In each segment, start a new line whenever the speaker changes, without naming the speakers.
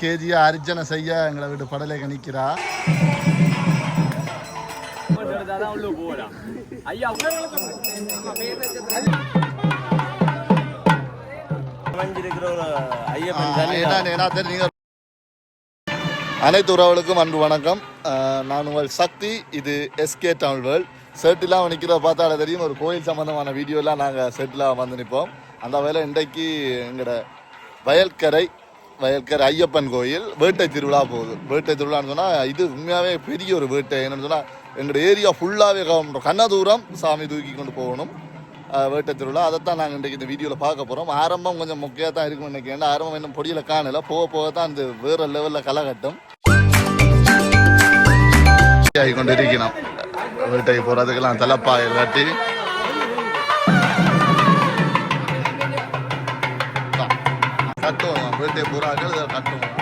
கேஜியா அர்ச்சனை செய்ய எங்களை விட்டு தெரியும் நீங்க அனைத்து உறவுகளுக்கும் அன்பு வணக்கம். நான் உங்கள் சக்தி இது எஸ்கே தமிழ் வேர்ல்ட் செட்டிலாம் நிற்கிறத பார்த்தாலே தெரியும். ஒரு கோயில் சம்பந்தமான வீடியோலாம் நாங்கள் செட்டில் வந்து நிற்போம் அந்த வேலை இன்றைக்கு எங்களோட வயல்கரை வயல்கர் ஐயப்பன் கோயில் வேட்டை திருவிழா போகுது. வேட்டை திருவிழான்னு சொன்னால் இது உண்மையாகவே பெரிய ஒரு வேட்டை. என்னன்னு சொன்னால் எங்களோட ஏரியா ஃபுல்லாகவே கண்ண தூரம் சாமி தூக்கி கொண்டு போகணும். வேட்டை திருவிழா. அதைத்தான் நாங்கள் இன்றைக்கு இந்த வீடியோவில் பார்க்க போகிறோம் ஆரம்பம் கொஞ்சம் முக்கியாக தான் இருக்கும்னு நினைக்கிறேன் ஆரம்பம் இன்னும் பொடியில் காணல. போக போக தான் இந்த வேறு லெவலில் கலகட்டும். ஆகி கொண்டு இருக்கணும் வேட்டைக்கு போகிறதுக்கெல்லாம் தலைப்பாய் இல்லாட்டி கட்டுவோம் வேட்டை புறாக்கள் இதை கட்டுவோம்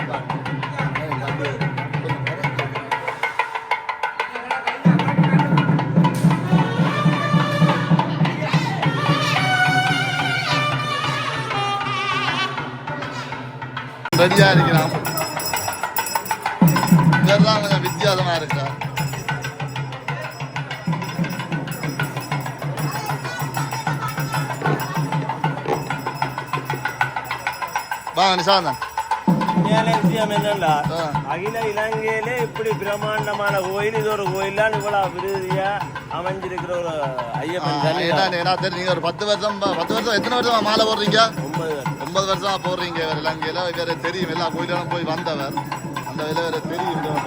ரெடியா இருக்கிறான் வாங்க நிஷாந்தன்
உண்மையான விஷயம் என்னன்னா
ஆ.
அகில இலங்கையிலே இப்படி பிரம்மாண்டமான கோயில் இது ஒரு கோயிலான் இவ்வளவு விருதியா அமைஞ்சிருக்கிற ஒரு ஐயப்பன்
ஏன்னா ஏன்னா தெரியும் நீங்க ஒரு பத்து வருஷம் பத்து வருஷம் எத்தனை வருஷம் மாலை போடுறீங்க?
ஒன்பது.
ஒன்பது வருஷமா போடுறீங்க இவர் இலங்கையில. இவரை தெரியும் எல்லா கோயிலும் போய் வந்தவர். அந்த வேலை வேற தெரியும் இவரை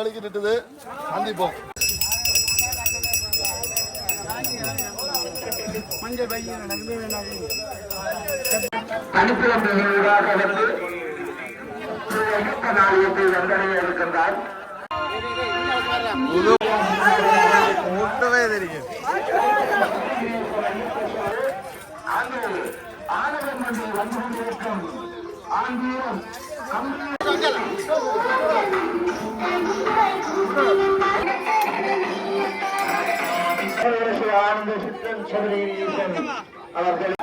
வேலைக்கு நிட்டுது சந்திப்போம்.
அனுப்பிவந்தவர்களாக வந்து ஸ்ரீ வந்தடைய இருக்கின்றார்
முட்டவே தெரியும்
அங்கு வந்து வந்து கொண்டிருக்கும் ஆங்கிலம் ஆனந்த சித்தன் சபரீசன் அவர்கள்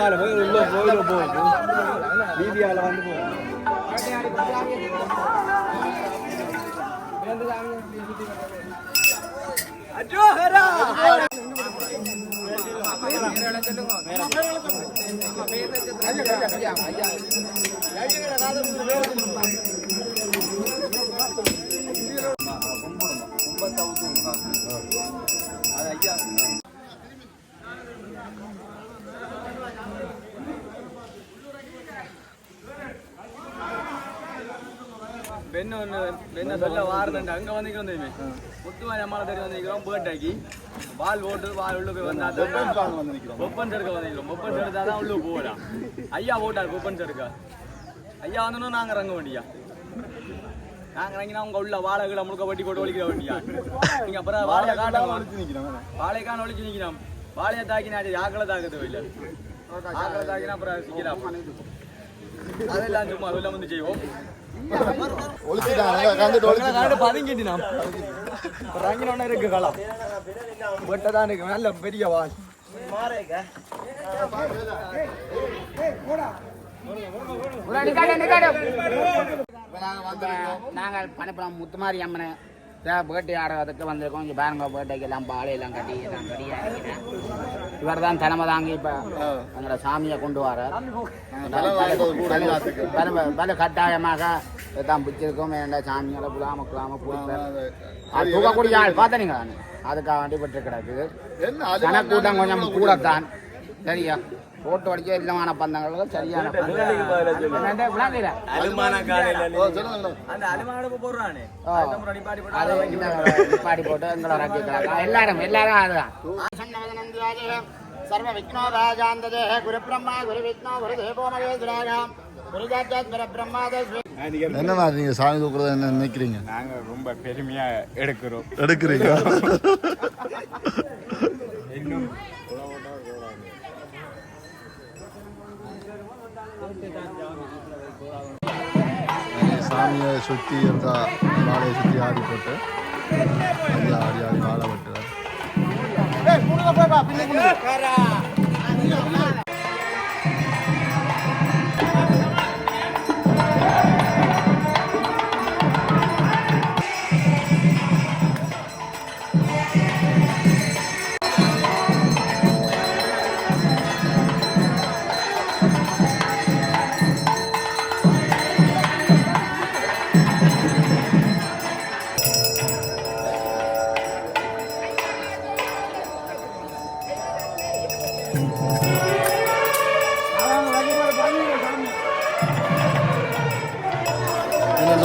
ரோட்டால போய் உள்ள கோயில போகுது வீதியால வந்து போகுது பெண்ணு ஒன்று பெண்ணை சொல்ல வாரதண்டு அங்கே வந்துக்கிறோம் தெரியுமே முத்துமாரி அம்மாவை தேடி வந்திருக்கிறோம் பேட்டாக்கி பால் போட்டு பால் உள்ள போய் வந்தா ஒப்பன் சருக்க வந்திருக்கிறோம் ஒப்பன் சருக்கா தான் உள்ள போகலாம் ஐயா போட்டார் ஒப்பன் சருக்கா ஐயா வந்தோன்னா நாங்கள் இறங்க வேண்டியா நாங்க இறங்கினா உங்க உள்ள வாழைகளை முழுக்க வட்டி போட்டு ஒழிக்கிற வண்டியா நீங்க அப்புறம் வாழையை காட்டணும் வாழைக்கான ஒழிச்சு நிக்கிறோம் வாழையை தாக்கினா ஆக்களை தாக்கத்து இல்லை ஆக்களை தாக்கினா அப்புறம் சிக்கலாம் அதெல்லாம் சும்மா சொல்ல வந்து செய்வோம். பதுங்கிட்டு நாம். இறங்கினோன்னு இருக்கு களம் வெட்ட தான் இருக்கு நல்ல பெரிய வால்.
நாங்கள் பணிப்புறம் முத்துமாரி அம்மனை பேட்டி ஆடுறதுக்கு வந்திருக்கோம் இங்கே பாருங்க பேட்டைக்கு எல்லாம் பாலையெல்லாம் கட்டி எல்லாம் ரெடியாக இருக்கிறேன் இவர் தான் தலைமை தாங்கி இப்போ எங்களோட சாமியை கொண்டு வர பல கட்டாயமாக தான் பிடிச்சிருக்கோம் வேண்டாம் சாமிகளை புலாம குலாம அது தூக்கக்கூடிய ஆள் பார்த்தனீங்களா அதுக்காக வேண்டி விட்டு கிடக்குது
என்ன அது
ஜனக்கூட்டம் கொஞ்சம் கூடத்தான் சரியா? போட்டு அடிக்க இல்லமான பந்தங்கள் சரியான
நிப்பாட்டி போட்டு
எங்களை ரக்கி கிடக்கும் எல்லாரும் எல்லாரும் அதுதான் சர்வ விக்னோ ராஜாந்ததே குரு பிரம்மா குரு விக்னோ குரு தேவோ மகேஸ்வராகாம் குரு ஜாத்தியாத் குரு பிரம்மாதே
என்ன மாதிரி நீங்க சாமி தூக்குறத என்ன நினைக்கிறீங்க?
நாங்க ரொம்ப பெருமையா எடுக்கிறோம்.
எடுக்கிறீங்க? சாமியை சுற்றி இருந்தா வாழையை சுற்றி ஆடி போட்டு ஆடி ஆடி ஆடி வாழை வெட்டுறாரு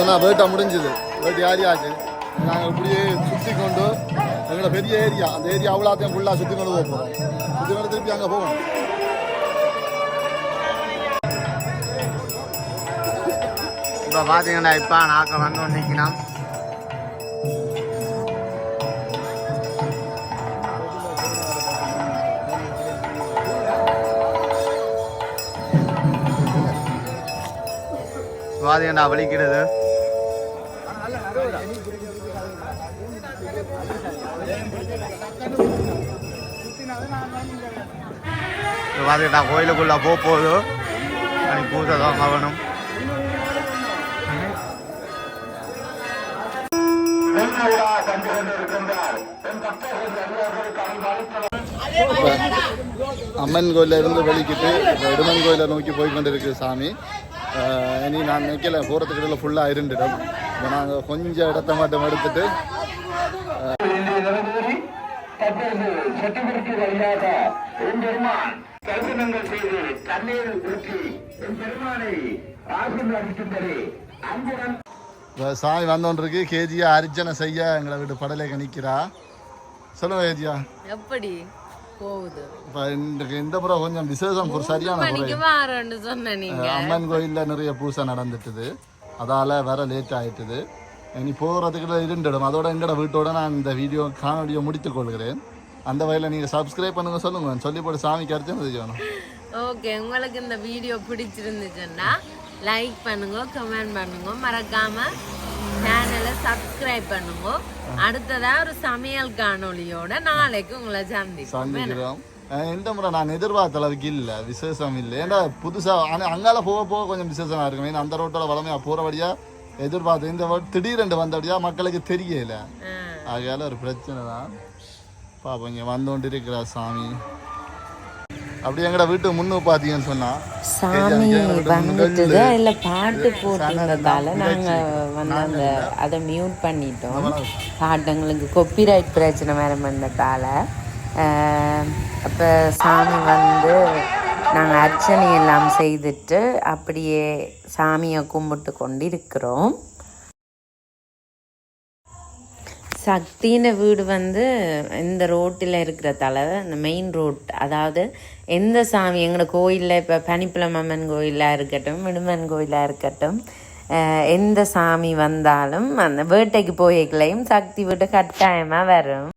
பார்த்தோன்னா வேட்டை முடிஞ்சுது. வேட்டை ஆடி ஆச்சு நாங்கள் இப்படியே சுற்றி கொண்டு எங்களோட பெரிய ஏரியா. அந்த ஏரியா அவ்வளோத்தையும் ஃபுல்லாக சுற்றி கொண்டு போக போகிறோம் சுற்றி கொண்டு திருப்பி அங்கே போகணும்.
இப்போ பார்த்தீங்கன்னா இப்போ நாங்கள் வந்து நிற்கணும் பார்த்தீங்கன்னா வலிக்கிறது பார்த்துக்கிட்டா பார்த்தீங்கன்னா கோயிலுக்குள்ளே போக போகுது அன்னைக்கு பூஜை தான் ஆகணும்.
அம்மன் கோயிலில் இருந்து வெளிக்கிட்டு இப்போ இடுமன் கோயிலை நோக்கி போய் கொண்டிருக்கு சாமி இனி நான் நிற்கல போகிறதுக்கு ஃபுல்லாக இருந்துடும் இப்போ நாங்கள் கொஞ்சம் இடத்த மட்டும் எடுத்துட்டு
நிறைவேறி தற்போது சட்டமன்றத்து வழியாக எம்பெருமான் கல்வினங்கள் செய்து தண்ணீர் ஊற்றி எம்பெருமானை ஆசீர்வதிக்கின்றது அன்புடன்
இப்போ சாமி வந்தோன்றிருக்கு கேஜியா அர்ச்சனை செய்ய எங்களை விட்டு படலைக்கு நிற்கிறா சொல்லுங்க கேஜியா.
எப்படி? போகுது.
இந்த முறை கொஞ்சம் விசேஷம் ஒரு சரியான முறை அம்மன் கோயிலில் நிறைய பூசை நடந்துட்டுது. அதால் வர லேட் ஆயிட்டுது. இனி போகிறதுக்குள்ள இருந்துடும் அதோட எங்களோட வீட்டோட நான் இந்த வீடியோ காணொலியை முடித்துக் கொள்கிறேன் அந்த வகையில் நீங்கள் சப்ஸ்கிரைப் பண்ணுங்க சொல்லுங்க சொல்லி போட்டு சாமிக்கு அர்ச்சனை செய்யணும்
ஓகே உங்களுக்கு இந்த வீடியோ பிடிச்சிருந்துச்சுன்னா லைக் பண்ணுங்க கமெண்ட் பண்ணுங்க மறக்காம சேனலை சப்ஸ்கிரைப் பண்ணுங்க அடுத்ததா ஒரு சமையல் காணொளியோட நாளைக்கு உங்களை
சந்திக்கிறோம் இந்த முறை நான் எதிர்பார்த்த அளவுக்கு இல்லை விசேஷம் இல்லை ஏன்னா புதுசாக ஆனால் அங்கால போக போக கொஞ்சம் விசேஷமாக இருக்கும் ஏன்னா அந்த ரோட்டோட வளமையாக போகிறபடியா எதிர்பார்த்து இந்த திடீரென்று வந்தபடியா மக்களுக்கு தெரியல. ஆகையால ஒரு பிரச்சனை தான். பாப்போம் இங்கே வந்து இருக்கிறா சாமி. அப்படி எங்கட வீட்டு முன்னு பார்த்தீங்கன்னு சொன்னா.
சாமி வந்துட்டுது அதில் பாட்டு போட்டிருந்ததால நாங்கள் வந்து அந்த அதை மியூட் பண்ணிட்டோம். பாட்டுங்களுக்கு கொப்பிரைட் பிரச்சனை வேறு வந்ததால அப்போ சாமி வந்து நாங்கள் அர்ச்சனை எல்லாம் செய்துட்டு அப்படியே சாமியை கும்பிட்டு கொண்டு இருக்கிறோம் சக்தின வீடு வந்து இந்த ரோட்டில் இருக்கிற தலை இந்த மெயின் ரோட் அதாவது எந்த சாமி எங்களோட கோயிலில் இப்போ பனிப்புலம் அம்மன் கோயிலாக இருக்கட்டும் விடுமன் கோயிலாக இருக்கட்டும் எந்த சாமி வந்தாலும் அந்த வேட்டைக்கு போய்களையும் சக்தி வீட்டு கட்டாயமாக வரும்.